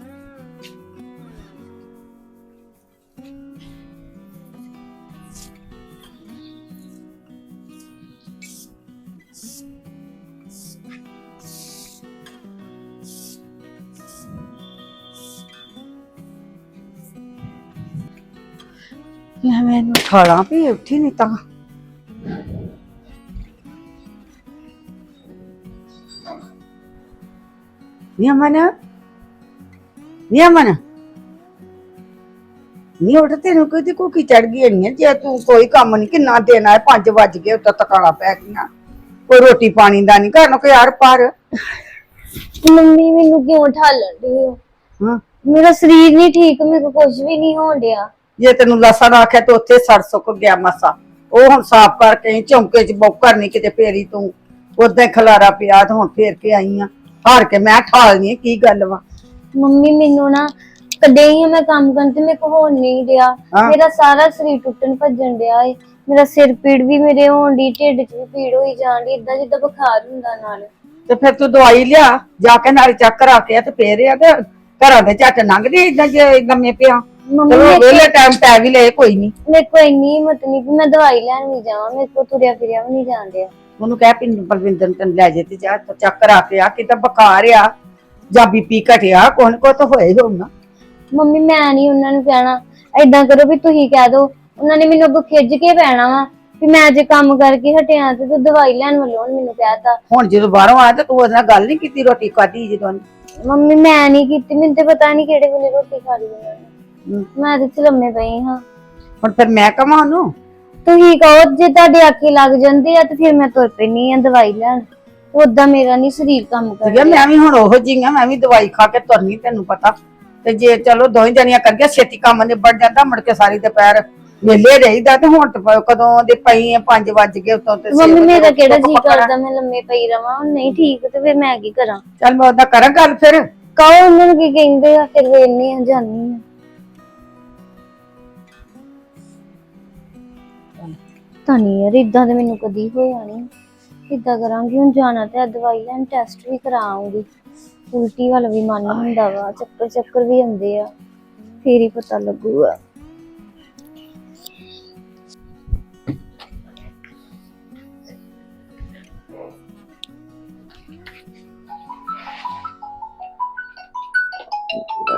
ਲੈ ਮੈਂ ਇਹਨੂੰ ਠਾਲਾਂ ਵੀ ਉੱਠੀ ਨਹੀਂ ਤਾਂ। ਨੀ ਅਮਨ? ਨੀ ਅਮਨ? ਨੀ ਉੱਠ ਤੈਨੂੰ ਕੋਈ ਕੋਈ ਚੜ ਗਈ ਨਹੀਂ ਜੇ ਤੂੰ ਕੋਈ ਕੰਮ ਨਹੀਂ ਕਿੰਨਾ ਦੇਣਾ ਹੈ 5 ਵੱਜ ਗਏ ਉੱਤੇ ਤਕਾਲਾ ਪੈ ਗਈਆਂ। ਕੋਈ ਰੋਟੀ ਪਾਣੀ ਦਾ ਨਹੀਂ ਕਰਨਾ ਕੋਈ ਯਾਰ ਪਰ। ਮੰਮੀ ਮੈਨੂੰ ਕਿਉਂ ਠਾਲਣ ਦੀ ਹੋ ਹਾਂ। ਮੇਰਾ ਸਰੀਰ ਨਹੀਂ ਠੀਕ ਮੇਰੇ ਕੋ ਕੁਝ ਵੀ ਨਹੀਂ ਹੋਣ ਡਿਆ। ਜੇ ਤੈਨੂੰ ਲਸਣ ਆਖਿਆ ਤੇ ਉੱਥੇ ਸੜ ਸੁੱਕ ਗਿਆ ਮਸਾ। ਉਹ ਹੁਣ ਸਾਫ਼ ਕਰਕੇ ਚੌਂਕੇ 'ਚ ਬੌਕਰ ਨਹੀਂ ਕਿਤੇ ਫੇਰੀ ਤੂੰ। ਉਦਾਂ ਹੀ ਖਲਾਰਾ ਪਿਆ ਤੇ ਹੁਣ ਫੇਰ ਕੇ ਆਈ ਆ। ਹਾਰ ਕੇ ਮੈਂ ਠਾਲਨੀ ਕੀ ਗੱਲ ਵਾ? ਮੰਮੀ ਮੈਨੂੰ ਨਾ ਕਦੇ ਹੀ ਮੈਂ ਕੰਮ ਕਰਨ ਤੇ ਮੇਰੇ ਕੋ ਹੋਣ ਨਹੀਂ ਡਿਆ। ਹਾਂ। ਮੇਰਾ ਸਾਰਾ ਸਰੀਰ ਟੁੱਟਣ ਭੱਜਣ ਡਿਆ ਏ। ਮੇਰਾ ਸਿਰ ਪੀੜ ਵੀ ਮੇਰੇ ਹੋਣ ਦੀ ਢਿੱਡ 'ਚ ਵੀ ਪੀੜ ਹੋਈ ਜਾਣ ਦੀ ਇਦਾਂ ਜਿੱਦਾਂ ਬੁਖਾਰ ਹੁੰਦਾ ਨਾਲ। ਤੇ ਫਿਰ ਤੂੰ ਦਵਾਈ ਲਿਆ ਜਾ ਕੇ ਨਾਲ ਚੱਕ ਕਰਾ ਕੇ ਆ ਤੇ ਫੇਰ ਆ ਤੇ ਘਰਾਂ ਦੇ ਝੱਟ ਲੰਘਦੇ ਇਦਾਂ ਜੇ ਲੰਮੇ ਪਿਆ। ਮੰਮੀ ਚਲੋ ਮੇਰੇ ਵੇਲੇ ਟਾਈਮ ਟੈ ਵੀ ਲੈ ਕੋਈ ਨਹੀਂ ਮੇਰੇ ਕੋ ਇੰਨੀ ਹਿੰਮਤ ਨਹੀਂ ਕਿ ਮੈਂ ਦਵਾਈ ਲੈਣ ਵੀ ਜਾਵਾਂ ਮੇਰੇ ਕੋ ਤੁਰਿਆ ਫਿਰਿਆ ਵੀ ਨਹੀਂ ਡਿਆ। ਉਹਨੂੰ ਕਹਿ ਪਿੰਡ ਬਲਵਿੰਦਰ ਨੂੰ ਤੈਨੂੰ ਲੈ ਜੇ ਤੇ ਜਾ ਤੇ ਚੱਕ ਕਰਾ ਕੇ ਆ ਕਿਤੇ ਬੁਖਾਰ ਆ ਜਾਂ ਬੀਪੀ ਘਟਿਆ ਕੋਣ ਕੋ ਤਾਂ ਹੋਏ ਹੋਣਾ ਮੰਮੀ ਮੈਂ ਨਹੀਂ ਉਹਨਾਂ ਨੂੰ ਕਹਿਣਾ। ਏਦਾਂ ਕਰੋ ਵੀ ਤੁਸੀਂ ਕਹਿ ਦਿਓ ਉਹਨਾਂ ਨੇ ਮੈਨੂੰ ਅੱਗੋਂ ਖਿੱਚ ਕੇ ਪੈਣਾ ਵਾ ਵੀ ਮੈਂ ਜੇ ਕੰਮ ਕਰਕੇ ਹਟਿਆ ਤੇ ਤੂੰ ਦਵਾਈ ਲੈਣ ਵੱਲੋਂ ਉਹਨੇ ਮੈਨੂੰ ਕਹਿਤਾ। ਹੁਣ ਜਦੋਂ ਬਾਹਰੋਂ ਆਇਆ ਤੇ ਤੂੰ ਉਹਦੇ ਨਾਲ ਗੱਲ ਨਹੀਂ ਕੀਤੀ ਰੋਟੀ ਖਾਧੀ ਜਦੋਂ। ਮੰਮੀ ਮੈਂ ਨਹੀਂ ਕੀਤੀ ਮੈਨੂੰ ਤੇ ਪਤਾ ਨਹੀਂ ਕਿਹੜੇ ਵੇਲੇ ਰੋਟੀ ਖਾ ਲਈ ਉਹਨਾਂ ਨੇ। ਮੈਂ ਤੇ ਇੱਥੇ ਲੰਮੇ ਪਈ ਹਾਂ। ਹੁਣ ਫਿਰ ਮੈਂ ਕਹਾਂ ਉਹਨੂੰ? ਤੁਸੀਂ ਕਹੋ ਜੇ ਤੁਹਾਡੇ ਆਖੇ ਲੱਗ ਜਾਂਦੇ ਆ ਤੇ ਫਿਰ ਮੈਂ ਤੁਰ ਪੈਣੀ ਆ ਦਵਾਈ ਲੈਣ। ਉਦਾਂ ਮੇਰਾ ਨਹੀਂ ਸਰੀਰ ਕੰਮ ਠੀਕ ਹੈ ਕਰਦਾ ਮੈਂ ਵੀ ਹੁਣ ਉਹੋ ਜਿਹੀ ਆ ਮੈਂ ਵੀ ਦਵਾਈ ਖਾ ਕੇ ਤੁਰਨੀ ਤੈਨੂੰ ਪਤਾ। ਤੇ ਜੇ ਚਲੋ ਦੋਵੇਂ ਜਣੀਆਂ ਕਰ ਗਿਆ ਛੇਤੀ ਕੰਮ ਨਿਬੜ ਜਾਂਦਾ ਮੁੜ ਕੇ ਸਾਰੀ ਦੁਪਹਿਰ ਵਿਹਲੇ ਰਹੀਦਾ ਤੇ ਹੁਣ ਤੇ ਪ- ਕਦੋਂ ਦੇ ਪਈ ਆ 5 ਵੱਜ ਗਏ ਉਤੋਂ ਤੇ ਛੇ ਮੰਮੀ ਵਜੇ ਮੇਰਾ ਕਿਹੜਾ ਜੀ। ਕਰਦਾ ਮੈਂ ਲੰਮੇ ਪਈ ਰਵਾਂ ਹੁਣ ਨਹੀਂ ਠੀਕ ਤੇ ਫਿਰ ਮੈਂ ਕੀ ਕਰਾਂ? ਚੱਲ ਮੈਂ ਉਹਦਾ ਕਰਾਂ ਗੱਲ ਫਿਰ। ਕਹੋ ਉਹਨਾਂ ਨੂੰ ਕੀ ਕਹਿੰਦੇ ਆ ਫਿਰ ਵੇਲਨੀ ਆ ਜਾਨੀ ਆ। ਤਾਂ ਨਹੀਂ ਯਾਰ ਇਦਾਂ ਤੇ ਮੈਨੂੰ ਕਦੀ ਹੋਇਆ ਨਹੀਂ ਇਦਾਂ ਕਰਾਂਗੀ, ਹੁਣ ਜਾਣਾ ਤੇ ਆ, ਦਵਾਈ ਲੈਣ ਟੈਸਟ ਵੀ ਕਰਾਉਂਗੀ। ਉਲਟੀ ਵਾਲਾ ਵੀ ਮਨ ਹੁੰਦਾ ਵਾ ਚੱਕਰ ਚੱਕਰ ਵੀ ਆਉਂਦੇ ਆ, ਫੇਰ ਹੀ ਪਤਾ ਲੱਗੂਗਾ।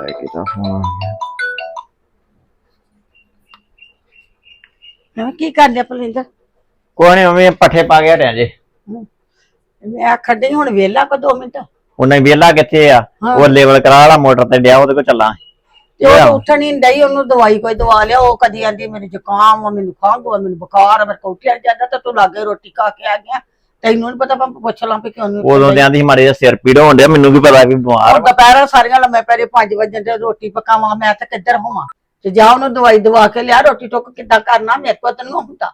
ਕਿਹਦਾ ਫੋਨ ਆ ਗਿਆ ਮੈਂ ਕਿਹਾ ਕੀ ਕਰਦੇ ਪਲਿੰਦਰ ਕੋਈ ਨਹੀਂ ਮੰਮੀ ਪੱਠੇ ਪਾ ਕੇ ਹਟਿਆ ਜੇ। ਮੈਂ ਆਖਣ ਡਈ ਹੁਣ ਵੇਲਾ ਕੋ 2 ਮਿੰਟ? ਉਹਨੇ ਵਿਹਲਾ ਕਿੱਥੇ ਆ? ਹਾਂ। ਉਹ ਲੈਵਲ ਕਰਾ ਵਾਲਾ ਮੋਟਰ ਤੇ ਡਿਆ ਉਹਦੇ ਕੋਲ ਚੱਲਾਂ। ਤੇ ਉਹ ਤਾਂ ਉੱਠਣ ਹੀ ਨਹੀਂ ਡਈ ਉਹਨੂੰ ਦਵਾਈ ਕੋਈ ਦਵਾ ਲਿਆ ਉਹ ਕਦੀ ਆਂਦੀ ਮੈਨੂੰ ਜ਼ੁਕਾਮ ਆ ਮੈਨੂੰ ਖੰਘ ਆ ਮੈਨੂੰ ਬੁਖਾਰ ਆ ਮੇਰੇ ਕੋਲ ਉੱਠਿਆ ਨੀ ਜਾਂਦਾ ਤਾਂ ਤੂੰ ਲਾਗੇ ਰੋਟੀ ਖਾ ਕੇ ਆ ਗਿਆ। ਤੈਨੂੰ ਨਹੀਂ ਪਤਾ ਮੈਂ ਪੁੱਛ ਲਾਂ ਵੀ ਕਿਉਂ ਨਹੀਂ ਉਦੋਂ ਦੇ ਆਂਦੀ ਮਾਰੇ ਜਿਹਾ ਸਿਰ ਪੀੜ ਹੋਣ ਡਿਆ ਮੈਨੂੰ ਵੀ ਪਤਾ ਵੀ ਬਿਮਾਰ ਹੁਣ ਦੁਪਹਿਰਾਂ ਸਾਰੀਆਂ ਲੰਮੇ ਪੈਰੇ 5 ਵਜੇ ਤੇ ਰੋਟੀ ਪਕਾਵਾਂ ਮੈਂ ਤਾਂ ਕਿੱਧਰ ਹੋਵਾਂ? ਤੇ ਜਾ ਉਹਨੂੰ ਦਵਾਈ ਦਵਾ ਕੇ ਲਿਆ ਰੋਟੀ ਟੁੱਕ ਕਿੱਦਾਂ ਕਰਨਾ ਮੇਰੇ ਕੋਲ ਤਾਂ ਨਹੀਂ ਹੁੰਦਾ।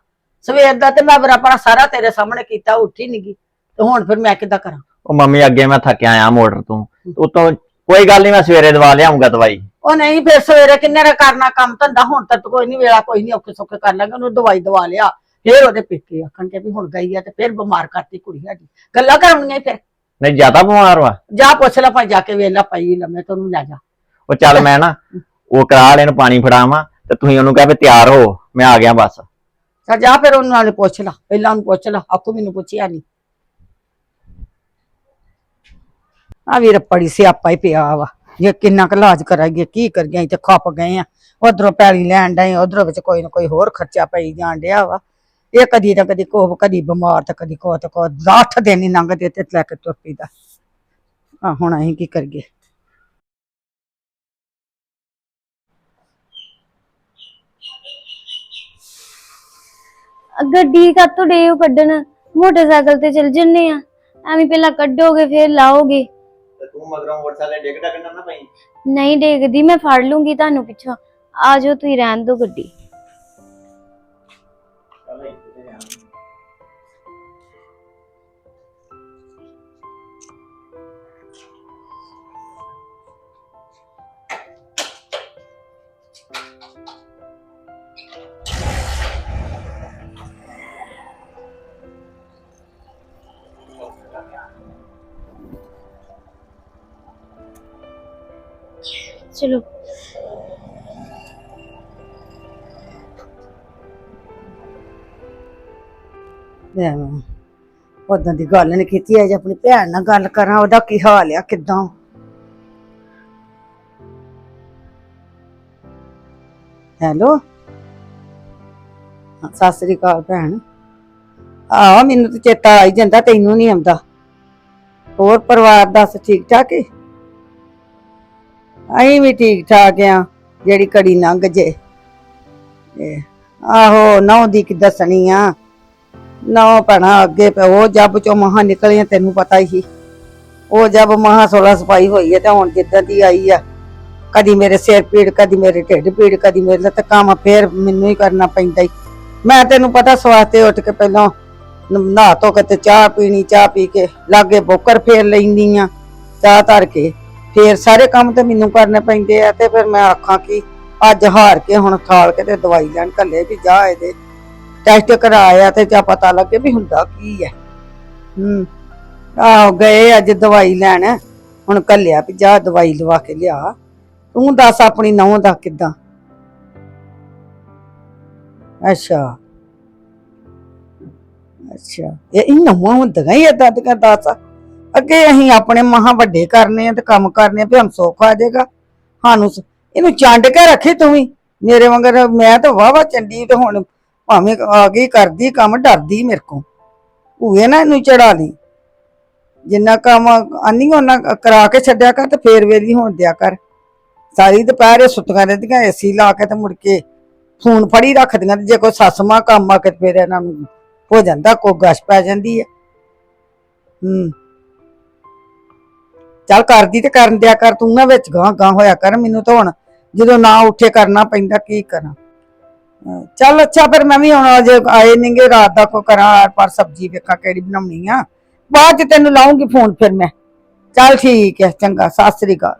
ਸਵੇਰ ਦਾ ਤੇ ਮੈਂ ਬਰਾਬਰ ਸਾਰਾ ਤੇਰੇ ਸਾਹਮਣੇ ਕੀਤਾ ਉੱਠੀ ਨੀ ਗੀ। ਤੇ ਹੁਣ ਫਿਰ ਮੈਂ ਕਿੱਦਾਂ ਕਰਾਂ? ਉਹ ਮੰਮੀ ਅੱਗੇ ਮੈਂ ਥੱਕਿਆ ਆਇਆ ਮੋਟਰ ਤੋਂ। ਉਤੋਂ ਕੋਈ ਗੱਲ ਨਹੀਂ ਮੈਂ ਸਵੇਰੇ ਦਵਾ ਲਿਆਉਂਗਾ ਦਵਾਈ। ਉਹ ਨਹੀਂ ਫਿਰ ਸਵੇਰੇ ਕਿੰਨੇ ਦਾ ਕਰਨਾ ਕੰਮ ਧੰਦਾ ਹੁਣ ਤੱਕ ਕੋਈ ਨਹੀਂ ਵੇਲਾ ਕੋਈ ਨਹੀਂ ਔਖੇ ਸੌਖੇ ਕਰ ਲਾਂਗੇ ਉਹਨੂੰ ਦਵਾਈ ਦਵਾ ਲਿਆ। ਫਿਰ ਉਹਦੇ ਪੇਕੇ ਆਖਣ ਕੇ ਵੀ ਹੁਣ ਗਈ ਆ ਤੇ ਫਿਰ ਬਿਮਾਰ ਕਰਤੀ ਕੁੜੀ ਸਾਡੀ। ਗੱਲਾਂ ਕਰਾਉਣੀਆਂ ਫਿਰ। ਨਹੀਂ ਜ਼ਿਆਦਾ ਬਿਮਾਰ ਵਾ। ਜਾ ਪੁੱਛ ਲੈ ਭਾਈ ਜਾ ਕੇ ਵੇਲਾ ਪਈ ਲੰਮੇ ਤੇ ਉਹਨੂੰ ਲੈ ਜਾ। ਉਹ ਚੱਲ ਮੈਂ ਨਾ ਉਹ ਕਰਾ ਲੈਣ, ਪਾਣੀ ਫੜਾਵਾਂ ਤੇ ਤੁਸੀਂ ਉਹਨੂੰ ਕਹਿ ਵੀ ਤਿਆਰ ਹੋ, ਮੈਂ ਆ ਗਿਆ ਬਸ। ਚੱਲ ਜਾ ਫਿਰ ਉਹਨੂੰ ਨਾਲੇ ਪੁੱਛ ਲਾ, ਪਹਿਲਾਂ ਉਹਨੂੰ ਪੁੱਛ ਲਾ ਆਪੂ ਮੈਨੂੰ ਪੁੱਛਿਆ ਨਹੀਂ ਆ ਵੀਰ ਪੜੀ ਸਿਆਪਾ ਹੀ ਪਿਆ ਵਾ, ਜੇ ਕਿੰਨਾ ਕੁ ਇਲਾਜ ਕਰਾਈਏ, ਕੀ ਕਰੀਏ ਤੇ ਖੱਪ ਗਏ ਆ। ਉਧਰੋਂ ਪੈਲੀ ਲੈਣ ਡਏ, ਉਧਰੋਂ ਵਿੱਚ ਕੋਈ ਨਾ ਕੋਈ ਹੋਰ ਖਰਚਾ ਪਈ ਜਾਣ ਡਿਆ ਵਾ। ਇਹ ਕਦੀ ਨਾ ਕਦੀ ਕੋਹ, ਕਦੀ ਬਿਮਾਰ ਤੇ ਕਦੀ ਕੋ ਤੇ ਕੋ 8 ਦਿਨ ਹੀ ਲੰਘਦੇ ਤੇ ਲੈ ਕੇ ਤੁਰ ਪਈਦਾ। ਆ ਹੁਣ ਅਸੀਂ ਕੀ ਕਰੀਏ? ਗੱਡੀ ਕਾਤੋਂ ਡੇ ਕੱਢਣ? ਮੋਟਰਸਾਈਕਲ ਤੇ ਚੱਲ ਜੰਨੇ ਆ। ਐਵੇਂ ਪਹਿਲਾਂ ਕੱਢੋਗੇ ਫਿਰ ਲਾਓਗੇ। ਤੇ ਤੂੰ ਮਗਰੋਂ ਮੋਟਰਸਾਈਕਲ ਡਿੱਗ ਡੱਗ ਨਾ ਪਈ? ਨਹੀਂ ਡੇਗਦੀ ਮੈਂ ਫੜ ਲੂੰਗੀ ਤੁਹਾਨੂੰ ਪਿੱਛੋਂ। ਆ ਜਾਓ ਤੁਸੀਂ ਰਹਿਣ ਦਿਓ ਗੱਡੀ। ਚਲੋ। ਮੈਂ ਉਦੋਂ ਦੀ ਗੱਲ ਨਹੀਂ ਕੀਤੀ ਅਜੇ ਆਪਣੀ ਭੈਣ ਨਾਲ ਗੱਲ ਕਰਾਂ, ਉਹਦਾ ਕੀ ਹਾਲ ਆ, ਕਿਦਾਂ? ਹੈਲੋ? ਸਤਿ ਸ੍ਰੀ ਅਕਾਲ ਭੈਣ। ਆਹ, ਮੈਨੂੰ ਤਾਂ ਚੇਤਾ ਆਈ ਜਾਂਦਾ, ਤੈਨੂੰ ਨਹੀਂ ਆਉਂਦਾ। ਹੋਰ ਪਰਿਵਾਰ ਦੱਸ ਠੀਕ ਠਾਕ ਹੈ ਅਸੀਂ ਵੀ ਠੀਕ ਠਾਕ ਆ ਜਿਹੜੀ ਕੜੀ ਲੰਘ ਜੇ। ਇਹ, ਆਹੋ ਨੌ ਦੀ ਕਿ ਦੱਸਣੀ ਆ? ਨੌ ਭੈਣਾ ਅੱਗੇ ਪੈ ਉਹ ਜੱਬ ਚੋਂ ਮਹਾ ਨਿਕਲੀਆਂ ਤੈਨੂੰ ਪਤਾ ਹੀ। ਉਹ ਜੱਬ ਮਹਾ ਸੋਲਾ ਸਫ਼ਾਈ ਹੋਈ ਹੈ ਤੇ ਹੁਣ ਜਿੱਦਾਂ ਦੀ ਆਈ ਆ ਕਦੀ ਮੇਰੇ ਸਿਰ ਪੀੜ ਕਦੀ ਮੇਰੇ ਢਿੱਡ ਪੀੜ ਕਦੀ ਮੇਰੇ ਲੱਤ ਕੰਮ ਫੇਰ ਮੈਨੂੰ ਹੀ ਕਰਨਾ ਪੈਂਦਾ ਈ। ਮੈਂ ਤੈਨੂੰ ਪਤਾ ਸਵਾਤੇ ਉੱਠ ਕੇ ਪਹਿਲਾਂ ਨਹਾ ਧੋ ਕੇ ਤੇ ਚਾਹ ਪੀਣੀ ਚਾਹ ਪੀ ਕੇ ਲਾਗੇ ਬੋਕਰ ਫੇਰ ਲੈਂਦੀ ਆ ਚਾਹ ਧਰ ਕੇ। ਫੇਰ ਸਾਰੇ ਕੰਮ ਤੇ ਮੈਨੂੰ ਕਰਨੇ ਪੈਂਦੇ ਆ ਤੇ ਫਿਰ ਮੈਂ ਆਖਾਂ ਕਿ ਅੱਜ ਹਾਰ ਕੇ ਹੁਣ ਖਾਲ ਕੇ ਤੇ ਦਵਾਈ ਲੈਣ ਕੱਲੇ ਵੀ ਜਾ ਇਹਦੇ। ਟੈਸਟ ਕਰਾਇਆ ਤੇ ਚਾ ਪਤਾ ਲੱਗੇ ਵੀ ਹੁੰਦਾ ਕੀ ਹੈ ਹੂੰ, ਆਹੋ ਗਏ ਅੱਜ ਦਵਾਈ ਲੈਣ, ਹੁਣ ਕੱਲਿਆ ਵੀ ਜਾ ਦਵਾਈ ਲਵਾ ਕੇ ਲਿਆ। ਤੂੰ ਦੱਸ ਆਪਣੀ ਨਹੁੰ ਦਾ ਕਿਦਾਂ? ਅੱਛਾ। ਅੱਛਾ, ਇਹ ਇਹ ਨਵਾਂ ਹੁੰਦੀਆਂ ਹੀ ਏਦਾਂ ਦੀਆਂ ਦੱਸ। ਅੱਗੇ ਅਸੀਂ ਆਪਣੇ ਮਹਾ ਵੱਡੇ ਕਰਨੇ ਆ ਤੇ ਕੰਮ ਕਰਨੇ ਆ, ਵੀ ਹਮ ਸੁੱਖ ਆ ਜਾਏਗਾ। ਸਾਨੂੰ ਸ- ਇਹਨੂੰ ਚੰਡ ਕੇ ਰੱਖੀ ਤੂੰ ਵੀ। ਮੇਰੇ ਵਾਂਗਰ ਮੈਂ ਤਾਂ ਵਾਵਾ ਚੰਡੀ ਤੇ ਹੁਣ ਭਾਵੇਂ ਆ ਗਈ, ਕਰਦੀ ਕੰਮ, ਡਰਦੀ ਮੇਰੇ ਕੋ ਭੂਏ ਨਾ ਇਹਨੂੰ ਚੜਾ ਲਈ ਜਿੰਨਾ ਕੰਮ ਆਨੀ ਉਹਨਾਂ ਕਰਾ ਕੇ ਛੱਡਿਆ ਕਰ ਤੇ ਫੇਰ ਵੇਲੀ ਹੋਣ ਦਿਆ ਕਰ। ਸਾਰੀ ਦੁਪਹਿਰ ਸੁੱਤੀਆਂ ਰਹਿੰਦੀਆਂ, ਏਸੀ ਲਾ ਕੇ ਤੇ ਮੁੜ ਕੇ ਫੋਨ ਫੜੀ ਰੱਖਦੀਆਂ ਤੇ ਜੇ ਕੋਈ ਸੱਸ ਮਾਂ ਕੰਮ ਆ ਕੇ ਤੇ ਫੇਰ ਇਹਨਾਂ ਨੂੰ ਹੋ ਜਾਂਦਾ, ਕੋਈ ਗਸ਼ ਪੈ ਜਾਂਦੀ ਹੈ ਹੂੰ। ਚੱਲ ਕਰਦੀ ਤੇ ਕਰਨ ਦਿਆ ਕਰ, ਤੂੰ ਨਾ ਵਿੱਚ ਗਾਂ ਗਾਂ ਹੋਇਆ ਕਰ ਮੈਨੂੰ ਤਾਂ ਹੁਣ, ਜਦੋਂ ਨਾ ਉੱਠੇ ਕਰਨਾ ਪੈਂਦਾ, ਕੀ ਕਰਾਂ? ਚੱਲ ਅੱਛਾ, ਫਿਰ ਮੈਂ ਵੀ ਹੁਣ ਅਜੇ ਆਏ ਨਹੀਂਗੇ ਰਾਤ ਦਾ ਕੋ ਕਰਾਂ ਆਰ ਪਰ ਸਬਜ਼ੀ ਵੇਖਾਂ ਕਿਹੜੀ ਬਣਾਉਣੀ ਆ। ਬਾਅਦ ਚ ਤੈਨੂੰ ਲਾਉਂਗੀ ਫੋਨ ਫਿਰ ਮੈਂ। ਚੱਲ ਠੀਕ ਹੈ, ਚੰਗਾ, ਸਤਿ ਸ੍ਰੀ ਅਕਾਲ।